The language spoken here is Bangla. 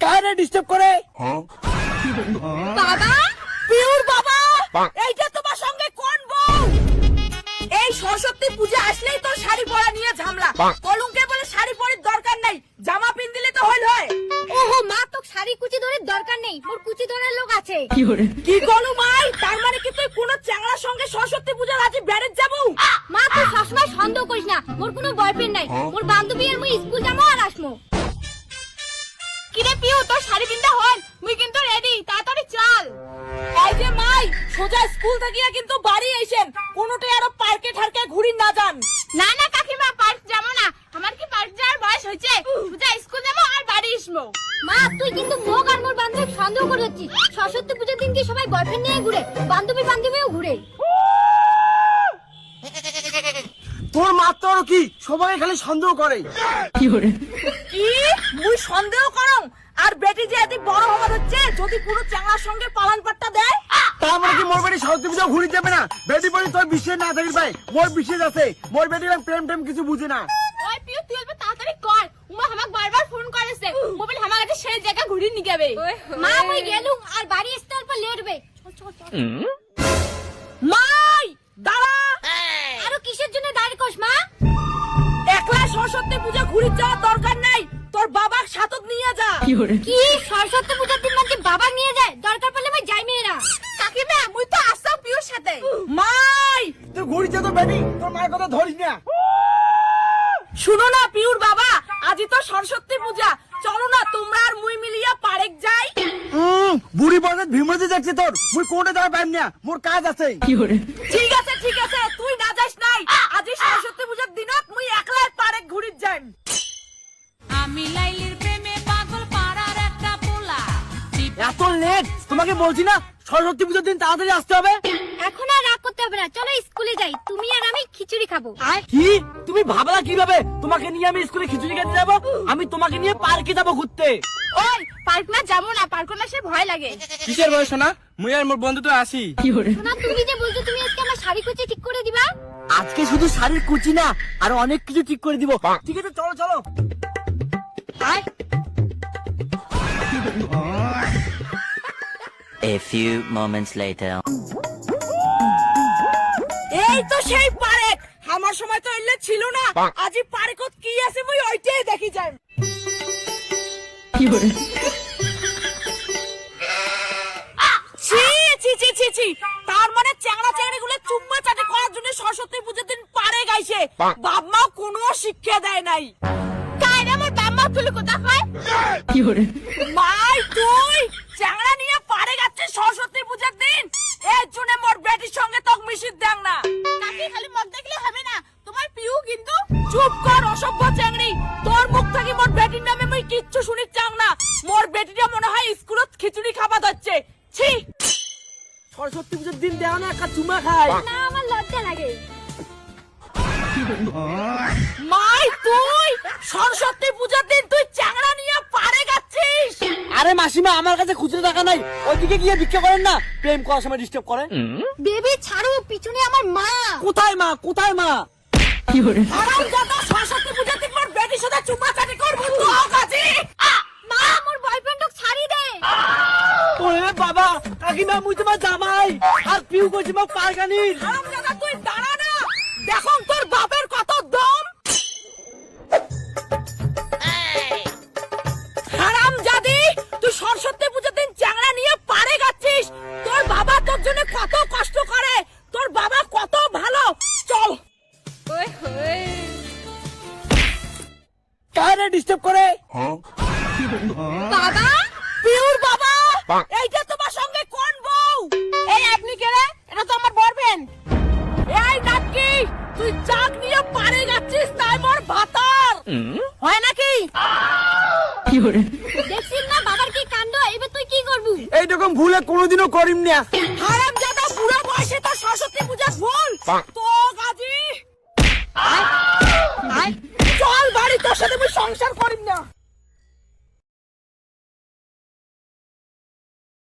কারে ডিস্টার্ব করে বাবা পিউর বাবা এইটা তোমার সঙ্গে কোন বউ? এই সরস্বতী পূজা আসলেই তোর শাড়ি পরা নিয়ে ঝামলা। কলুঙ্কে বলে শাড়ি পরার দরকার নাই জামা পিন দিলে তো হইল হয়। ওহো মা তো শাড়ি কুচি ধরে দরকার নেই মোর কুচি ধরার লোক আছে। কি গলু মাই? তার মানে কি তুই কোন চ্যাংড়ার সঙ্গে সরস্বতী পূজার আজ ব্যারেজ সন্দেহ করিস না। মোর কোনো বয়ফ্রেন্ড নাই। মোর বান্ধবী আর মুই স্কুল যাব আর আসমো কিরে পিউ তোর শাড়ি কিনতে হন মুই কিন্তু রেডি তাড়াতাড়ি চল। এই যে মাই সোজা স্কুল থেকে কিন্তু বাড়ি আইছেন কোনোটাই আরও পার্কে ঠারকে ঘুরি না যান। না না কাকিমা পার্ক যাব না। আমার কি পার্ক যাওয়ার বয়স হয়েছে? সোজা স্কুল যাব আর বাড়ি আসব। মা তুই কিন্তু মোক আর মোর বান্ধবী সন্দেহ করে হচ্ছিস সরস্বতী পূজার দিন কি সবাই বয়ফ্রেন্ড নিয়ে ঘুরে? বান্ধবী বান্ধবীও ঘুরে। তোর মাত্র কি? সবাই খালি সন্দেহ করে। কি মুই সন্দেহ করং? আর বেটি যে এত বড় হবার হচ্ছে যদি কোনো চ্যাংড়ার সঙ্গে পালান পাট্টা দেয় তারপরে কি মোর বেটি সরস্বতী পূজা ঘুরি যাবে না? বেটি বলি তোর বিশ্বাস না থাকিস ভাই মোর বিশ্বাস আছে মোর বেটি প্রেম টেম কিছু বুঝে না। ওই পিউ তুই অল্প তাড়াতাড়ি কর। উমা আমাক বারবার ফোন করেছে। মোবাইল আমার কাছে সেই জায়গা ঘুরে নিয়ে যাবে। মা মুই গেলুম। আর বাড়ি আসতে অল্প লেট হবে। চল চল চল। মাই দাঁড়া আরও কিসের জন্য দাঁড় কস মা। একলা সরস্বতী পূজা ঘুরি যাওয়ার দরকার নাই। তোর বাবার সাথক নিয়ে যা। কি সরস্বতী পূজার দিন নাকি বাবা নিয়ে যায়? দরকার পড়লে ভাই যাই মেয়েরা। কাকিমা মুই তো আসতাম পিউর সাথে। মাই তুই ঘুরি যা তো বেটি তোর মায়ের কথা ধরিস না। শুনো না পিউর বাবা আজই তো সরস্বতী পূজা। চলো না তোমরা আর মুই মিলিয়া পারেক যাই। হুম বুড়ি বয়সে ভিমড়তে যাচ্ছে তোর। মুই কোর্টে যাওয়ার পাইম না মোর কাজ আছে। ঠিক এত লেট তোমাকে বলছি না সরস্বতী পুজোর দিন তাড়াতাড়ি আসতে হবে? এখন আর রাগ করতে হবে না চলো স্কুলে যাই তুমি আর আমি খিচুড়ি খাব। কি? তুমি ভাবলা কীভাবে? তোমাকে নিয়ে আমি স্কুলে খিচুড়ি খেতে যাব? আমি তোমাকে নিয়ে পার্কে যাব ঘুরতে। ওই পার্ক না যাব না পার্ক না সে ভয় লাগে। কিসের বয়স না মুই আর মোর বন্ধু তো আসি না তুমি যে বলছো তুমি আজকে আমার শাড়ি কুচি ঠিক করে দিবা? আজকে শুধু শাড়ির কুচি না আরও অনেক কিছু ঠিক করে দিব। ঠিক আছে চলো চলো। A few moments later. এই তো সেই পারেক! আমার সময় তো এলে ছিল না। আজি পারেকত কি আছে মুই ওইটাই দেখি যাই ছি ছি ছি ছি ছি। তার মানে চ্যাংড়া চ্যাংড়ি গুলো চুম্মা চাটে করার জন্য সরস্বতী পুজোর দিন পারে গাইছে বাপ মা কোনো শিক্ষা দেয় নাই। কার আমার বাম্মা তুলে কোথা হয়? মাই তুই চ্যাংড়া নিয়ে পারে যাচ্ছে সরস্বতী পূজার এর মোর বেটির সঙ্গে তক মিশির দেন না। কাকি খালি মগ দেখলে হবে না। তোমার পিউ কিন্তু চুপ কর অসভ্য চ্যাংড়ি। তোর মুখ থেকে মোর বেটির নামে মুই কিচ্ছু শুনি চাং না। মোর বেটিটা মনে হয় স্কুলত খিচুড়ি খাবা যাচ্ছে ছি! সরস্বতী পুজোর দিন দেও না একটা চুমা খাই না আমার লজ্জা লাগে। মাই তুই! সরস্বতী পূজার দিন তুই যাচ্ছিস আরে মাসিমা আমার কাছে খুচরো টাকা নাই। ওইদিকে গিয়ে ভিক্ষা করেন না। প্রেম করার সময় ডিস্টার্ব করেন। বেবি ছাড়ো পিছনে আমার মা। কোথায় মা? কোথায় মা? সরস্বতী পূজার দিন মোর বেটির সাথে চুমা চাটি করব। তো কাজী। মা আমার বয়ফ্রেন্ড ছাড়ি দে। ওরে বাবা কাকিমা মুই তোমার জামাই। আর পিউ করছি মা পারগানির জন্য কত কষ্ট করে। তোর বাবা কত ভালো। চল। কারে ডিস্টার্ব করে? বাবা? পিউর বাবা? এইটা তোমার সঙ্গে কোন বউ? এই আপনি কে রে? এটা তো আমার এই নাকি তুই চাক নিয়ে পারে যাচ্ছিস তাই মোর ভাতার। হয় নাকি? দেখছিস না বাবার কি কাণ্ড? এবার তুই কি করবি? এইরকম ভুলে কোনোদিনও করিম না ভুল তো গাজি! চল বাড়ি তোর সাথে সংসার